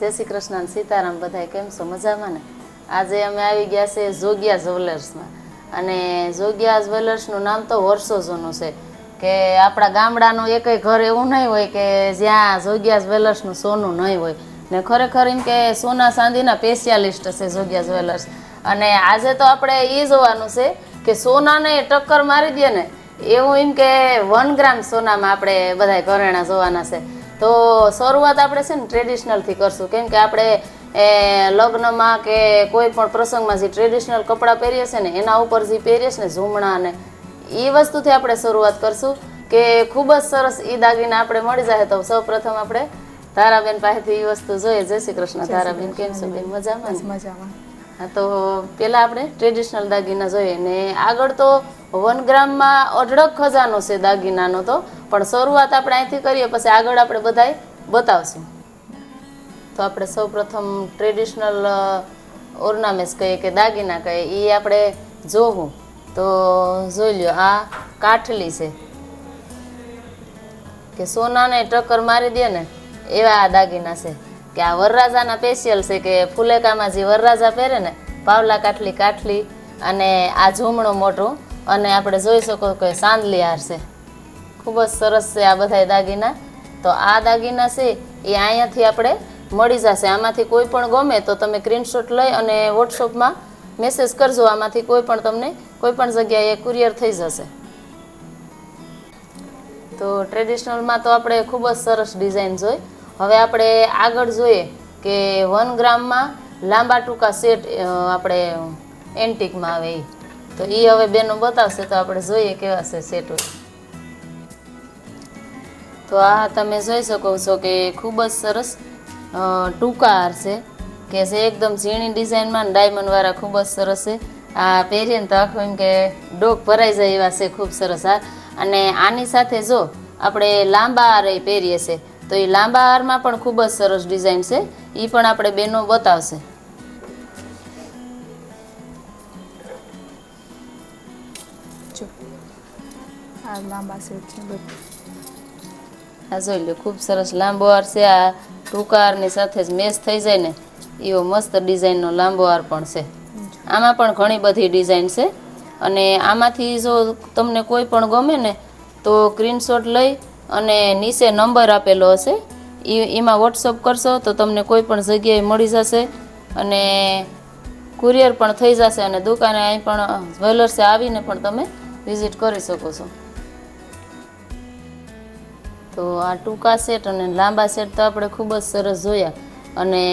જય શ્રી કૃષ્ણ સીતારામ બધાય, કેમ છો? મજામાં ને? આજે અમે આવી ગયા છે જોગિયા જ્વેલર્સમાં. અને જોગિયા જ્વેલર્સનું નામ તો વર્ષો જૂનું છે. કે આપણા ગામડાનું એકય ઘર એવું નહીં હોય કે જ્યાં જોગિયા જ્વેલર્સનું સોનું નહીં હોય. ને ખરેખર એમ કે સોના ચાંદીના સ્પેશિયાલિસ્ટ છે જોગિયા જ્વેલર્સ. અને આજે તો આપણે એ જોવાનું છે કે સોનાને ટક્કર મારી દે ને. એવું એમ કે વન ગ્રામ સોનામાં આપણે બધા ઘરેણા જોવાના છે. તો શરૂઆત આપણે છે ને ટ્રેડિશનલથી કરશું. કેમ કે આપણે એ લગ્નમાં કે કોઈ પણ પ્રસંગમાં જે ટ્રેડિશનલ કપડાં પહેરીએ છે ને એના ઉપર જે પહેરીએ છે ને ઝૂમણા ને એ વસ્તુથી આપણે શરૂઆત કરશું કે ખૂબ જ સરસ એ દાગીના આપણે મળી જાય તો સૌ પ્રથમ આપણે તારાબેન પાસેથી એ વસ્તુ જોઈએ. જય શ્રી કૃષ્ણ. તારાબેન કેમ છો બેન? મજામાં મજામાં. હા તો પહેલાં આપણે ટ્રેડિશનલ દાગીના જોઈએ. ને આગળ તો વન ગ્રામમાં અઢળક ખજાનો છે દાગીનાનો તો. પણ શરૂઆત આપણે અહીંથી કરીએ, પછી આગળ આપણે બધાય બતાવશું. તો આપણે સૌ પ્રથમ ટ્રેડિશનલ ઓર્નામેન્ટ્સ કહીએ કે દાગીના કહીએ એ આપણે જોવું તો જોઈ લ્યો, આ કાઠલી છે. કે સોનાને ટક્કર મારી દે ને, એવા આ દાગીના છે. કે આ વરરાજાના સ્પેશિયલ છે કે ફુલેકામાં જે વરરાજા પહેરે ને, પાવલા કાઠલી કાઠલી અને આ ઝૂમણો મોટું અને આપણે જોઈ શકો કે સાંદલી હાર છે. ખૂબ જ સરસ છે આ બધા દાગીના. તો આ દાગીના છે, એ અહીંયાથી આપણે મળી જશે. આમાંથી કોઈ પણ ગમે તો તમે સ્ક્રીનશોટ લઈ અને વોટ્સઅપમાં મેસેજ કરજો. આમાંથી કોઈ પણ તમને કોઈ પણ જગ્યાએ કુરિયર થઈ જશે. તો ટ્રેડિશનલમાં તો આપણે ખૂબ જ સરસ ડિઝાઇન જોઈ. હવે આપણે આગળ જોઈએ કે વન ગ્રામમાં લાંબા ટૂંકા સેટ આપણે એન્ટિકમાં આવે એ તો એ હવે બેનો બતાવશે તો આપણે જોઈએ કેવા છે સેટો તો આ તમે જોઈ શકો છો કે ખૂબ જ સરસ ટૂંકા હાર છે, કે જે એકદમ ઝીણી ડિઝાઇનમાં ડાયમંડવાળા ખૂબ જ સરસ છે. આ પહેરીએ ને તો આખું એમ કે ડોક ભરાઈ જાય એવા છે, ખૂબ સરસ હાર અને આની સાથે જો આપણે લાંબા હાર એ પહેરીએ છે, તો એ લાંબા હારમાં પણ ખૂબ જ સરસ ડિઝાઇન છે. એ પણ આપણે બેનો બતાવશે. લાંબા સેટ છે બધું. આ જોઈ લો, ખૂબ સરસ લાંબો હાર છે. આ ટૂંકા હારની સાથે જ મેચ થઈ જાય ને, એવો મસ્ત ડિઝાઇનનો લાંબો હાર પણ છે. આમાં પણ ઘણી બધી ડિઝાઇન છે. અને આમાંથી જો તમને કોઈ પણ ગમે ને, તો સ્ક્રીનશોટ લઈ અને નીચે નંબર આપેલો હશે. એ એમાં વોટ્સઅપ કરશો તો તમને કોઈ પણ જગ્યાએ મળી જશે. અને કુરિયર પણ થઈ જશે અને દુકાને અહીં પણ જ્વેલર્સે આવીને પણ તમે વિઝિટ કરી શકો છો. તો આ ટૂંકા સેટ અને લાંબા સેટ તો આપણે ખૂબ જ સરસ જોયા. અને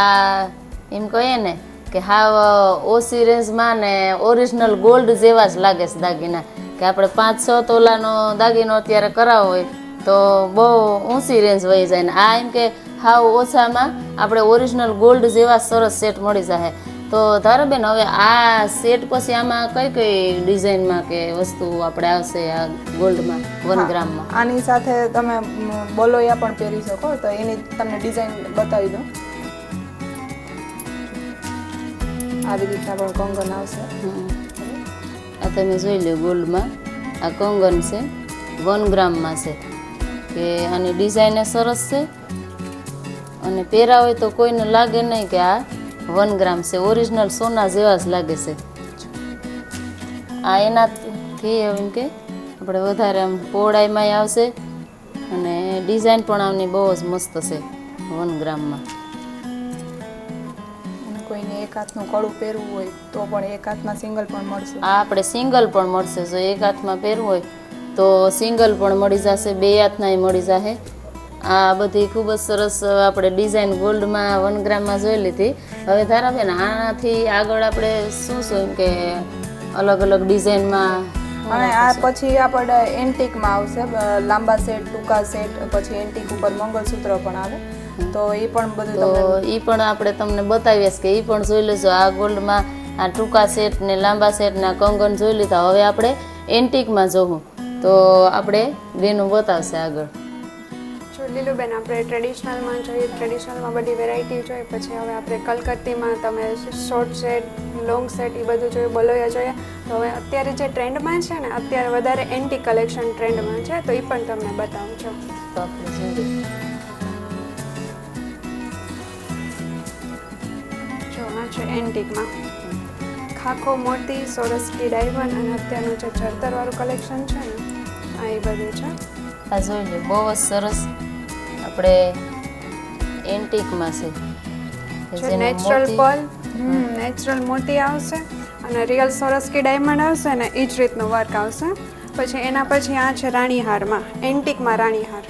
આ એમ કહીએ ને કે હા ઓછી રેન્જમાં ને ઓરિજિનલ ગોલ્ડ જેવા જ લાગે છે દાગીના. કે આપણે પાંચ છ તોલાનો દાગીનો અત્યારે કરાવો હોય તો બહુ ઊંચી રેન્જ વહી જાય ને આ એમ કે હાવ ઓછામાં આપણે ઓરિજિનલ ગોલ્ડ જેવા સરસ સેટ મળી જાય. તો ધારોબેન હવે આ સેટ પછી આમાં કઈ કઈ ડિઝાઇનમાં કે વસ્તુ આપણે આવશે આ ગોલ્ડમાં વન ગ્રામમાં આની સાથે તમે બોલોયા પણ પહેરી શકો તો એની તમને ડિઝાઇન બતાવી દઉં. આવી રીતના પણ કંગન આવશે. આ તમે જોઈ લો ગોલ્ડમાં આ કંગન છે વન ગ્રામમાં છે. કે આની ડિઝાઇન સરસ છે. અને પહેરા હોય તો કોઈને લાગે નહીં કે આ વન ગ્રામ છે. ઓરિજિનલ સોના જેવા જ લાગે છે. આ એનાથી એમ કે આપણે વધારે આમ પહોળાઈમાં આવશે અને ડિઝાઇન પણ આમની બહુ જ મસ્ત છે વન ગ્રામમાં. કોઈને એક હાથનું કડું પહેરવું હોય તો પણ એક હાથમાં સિંગલ પણ મળશે. આ આપણે સિંગલ પણ મળશે. જો એક હાથમાં પહેરવું હોય તો સિંગલ પણ મળી જશે બે હાથનાય મળી જશે આ બધી ખૂબ જ સરસ આપણે ડિઝાઇન ગોલ્ડમાં વન ગ્રામમાં જોઈ લીધી. હવે ધારાબેન આનાથી આગળ આપણે શું શું કે અલગ અલગ ડિઝાઇનમાં અને આ પછી આપણે એન્ટિકમાં આવશે લાંબા સેટ ટૂંકા સેટ પછી એન્ટિક ઉપર મંગળસૂત્ર પણ આવે. તો એ પણ બધું તો એ પણ આપણે તમને બતાવીએ કે એ પણ જોઈ લેજો. આ ગોલ્ડમાં આ ટૂંકા સેટ ને લાંબા સેટના કંગન જોઈ લીધા. હવે આપણે એન્ટિકમાં જોવું તો આપણે બેનું બતાવશે આગળ. જો લીલુબેન આપણે ટ્રેડિશનલમાં જોઈએ ટ્રેડિશનલમાં બધી વેરાયટી જોઈએ પછી હવે આપણે કલકત્તીમાં તમે શોર્ટ સેટ લોંગ સેટ એ બધું જોયું બોલોયા જોઈએ. તો હવે અત્યારે જે ટ્રેન્ડમાં છે ને અત્યારે વધારે એન્ટી કલેક્શન ટ્રેન્ડમાં છે તો એ પણ તમને બતાવું છું. તો આપણે જો આ છે એન્ટિકમાં ખાખો મોતી સોરસકી ડાયમંડ અને અત્યારનું જે ચડતરવાળું કલેક્શન છે ને આ એ બધું છે. આ જોઈ લો બહુ જ સરસ આપણે એન્ટિકમાં છે. નેચરલ પર્લ નેચરલ મોતી આવશે અને રિયલ સોરસકી ડાયમંડ આવશે અને એ જ રીતનું વર્ક આવશે. પછી એના પછી આ છે રાણીહારમાં એન્ટિકમાં રાણીહાર.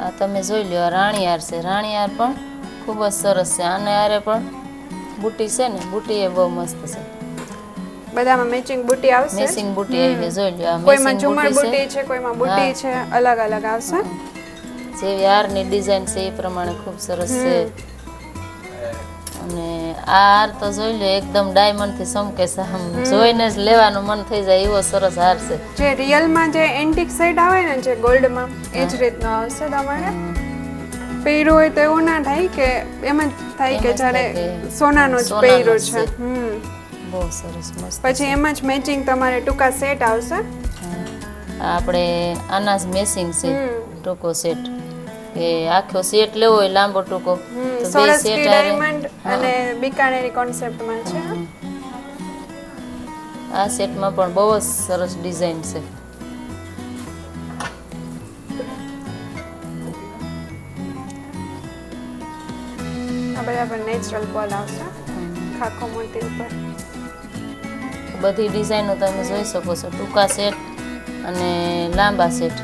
આ તમે જોઈ લો રાણીહાર છે. રાણીહાર પણ ખૂબ જ સરસ છે. આને આરે પણ બુટી છે ને બુટી એ બહુ મસ્ત છે. બધામાં મેચિંગ બુટી આવશે. મેચિંગ બુટી આવી જોઈ લો આ કોઈમાં ઝુમર બુટી છે કોઈમાં બુટી છે અલગ અલગ આવશે જેવી હારની ડિઝાઇન છે એ પ્રમાણે ખૂબ સરસ છે. અને આ હાર તો જોઈ લો એકદમ ડાયમંડથી સમકે છે આમ જોઈને જ લેવાનું મન થઈ જાય એવો સરસ હાર છે. જે રિયલમાં જે એન્ટિક સેટ આવે ને જે ગોલ્ડમાં એ જ રીતનો આવશે તમારે. પહેર્યું હોય તો એવું ના થાય કે એમ જ થાય કે જ્યારે સોનાનો જ છે. છે. હમ. બહુ સરસ મસ્ત પછી એમાં જ મેચિંગ તમારે ટૂંકા સેટ આવશે. આપણે અનાજ મેસિંગ છે. ટૂંકો સેટ કે આખો સેટ લેવો હોય લાંબો ટૂંકો. તો બે સેટ અને બિકાનેરી કોન્સેપ્ટમાં છે આ સેટમાં પણ બહુ જ સરસ ડિઝાઇન છે. આ નેચરલ પર્લ આવશે ખાખો મોતી ઉપર. બધી ડિઝાઇનો તમે જોઈ શકો છો. ટૂંકા સેટ અને લાંબા સેટ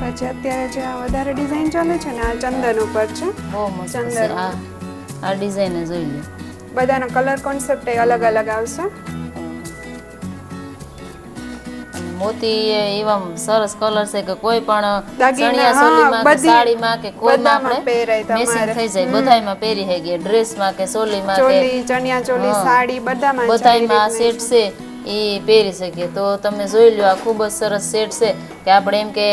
પછી અત્યારે જે આ વધારે ડિઝાઇન ચાલે છે ને આ ચંદન ઉપર છે. બહુ મસ્ત ચંદન. આ આ ડિઝાઇન જોઈ લે. બધાનો કલર કોન્સેપ્ટ એ અલગ અલગ આવશે. મોતી એવા સરસ કલર છે કે કોઈ પણ ચણિયા ચોલીમાં સાડીમાં કે કોઈમાં આપણે મેસિંગ થઈ જાય. બધાયમાં પહેરી હે ગયા ડ્રેસમાં કે ચોલીમાં કે ચોલી ચણિયા ચોલી સાડી બધામાં બધાયમાં સેટ છે એ પહેરી શકીએ. તો તમે જોઈ લો આ ખૂબ જ સરસ સેટ છે. કે આપણે એમ કે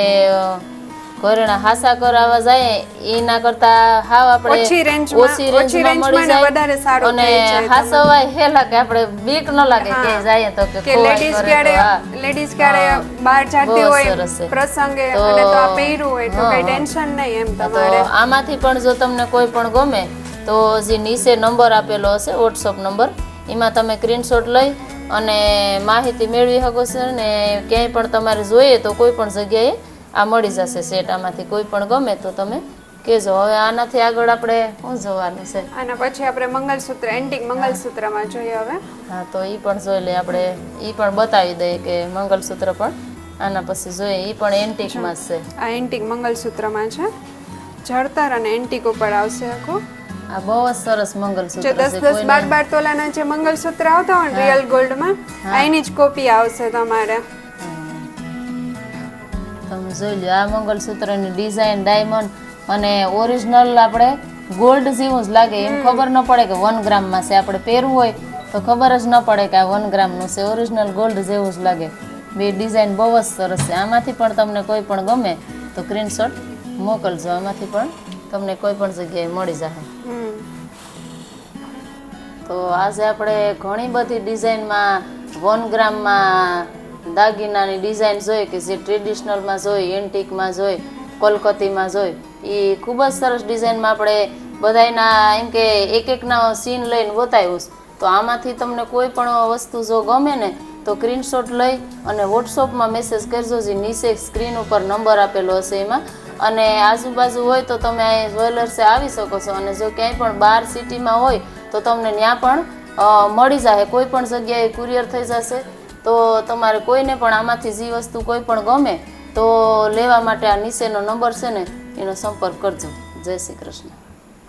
ઘરેણા હાસા કરાવવા જાય એના કરતા હાવ આપણે ઓછી રેન્જમાં- મળી જાય. વધારે સારું અને હાસવાય હેલા કે આપણે બીક ન લાગે કે જાય તો કે લેડીઝ ક્યારે લેડીઝ ક્યારે બહાર જાતી હોય પ્રસંગે અને તો આ પહેર્યું હોય તો કઈ ટેન્શન નહીં એમ તમારે. આમાંથી પણ જો તમને કોઈ પણ ગમે તો જે નીચે નંબર આપેલો હશે વોટ્સઅપ નંબર એમાં તમે સ્ક્રીનશોટ લઈ અને માહિતી મેળવી શકો છો ને ક્યાંય પણ તમારે જોઈએ તો કોઈ પણ જગ્યાએ આ મળી જશે સેટ આમાંથી કોઈ પણ ગમે તો તમે કહેજો. હવે આનાથી આગળ આપણે શું જોવાનું છે? આના પછી આપણે મંગલસૂત્ર એન્ટિક મંગલસૂત્રમાં જોઈએ હવે. હા તો એ પણ જોઈ લઈએ આપણે. એ પણ બતાવી દઈએ કે મંગલસૂત્ર પણ આના પછી જોઈએ. એ પણ એન્ટિકમાં જ છે. આ એન્ટિક મંગલસૂત્રમાં છે. જળતર અને એન્ટિક ઉપર આવશે આખું. આ બહુ જ સરસ મંગલસૂત્ર છે દસ કોઈને બાર બાર તોલાના જે મંગલસૂત્ર આવતા હોય રિયલ ગોલ્ડમાં એની જ કોપી આવશે તમારે. તમે જોઈ લો આ મંગલસૂત્રની ડિઝાઇન ડાયમંડ અને ઓરિજિનલ આપણે ગોલ્ડ જેવું જ લાગે. એમ ખબર ન પડે કે વન ગ્રામમાં છે. આપણે પહેરવું હોય તો ખબર જ ન પડે કે આ વન ગ્રામનું છે. ઓરિજિનલ ગોલ્ડ જેવું જ લાગે. બે ડિઝાઇન બહુ જ સરસ છે. આમાંથી પણ તમને કોઈ પણ ગમે તો સ્ક્રીનશોટ મોકલજો. આમાંથી પણ તમને કોઈ પણ જગ્યાએ મળી જશે તો આજે આપણે ઘણી બધી ડિઝાઇનમાં વન ગ્રામમાં દાગીનાની ડિઝાઇન જોઈ કે જે ટ્રેડિશનલમાં જોઈ એન્ટિકમાં જોઈ, કોલકતીમાં જોઈ. એ ખૂબ જ સરસ ડિઝાઇનમાં આપણે બધાયના એમ કે એક એકના સીન લઈને બતાવ્યું. તો આમાંથી તમને કોઈ પણ વસ્તુ જો ગમે ને, તો સ્ક્રીનશોટ લઈ અને વોટ્સઅપમાં મેસેજ કરજો. જે નીચે સ્ક્રીન ઉપર નંબર આપેલો હશે એમાં. અને આજુબાજુ હોય તો તમે અહીં જ્વેલર્સે આવી શકો છો. અને જો ક્યાંય પણ બહાર સિટીમાં હોય તો તમને ત્યાં પણ મળી જશે કોઈ પણ જગ્યાએ કુરિયર થઈ જશે, તો તમારે કોઈને પણ આમાંથી જે વસ્તુ કોઈ પણ ગમે, તો લેવા માટે આ નીચેનો નંબર છે ને, એનો સંપર્ક કરજો. જય શ્રી કૃષ્ણ.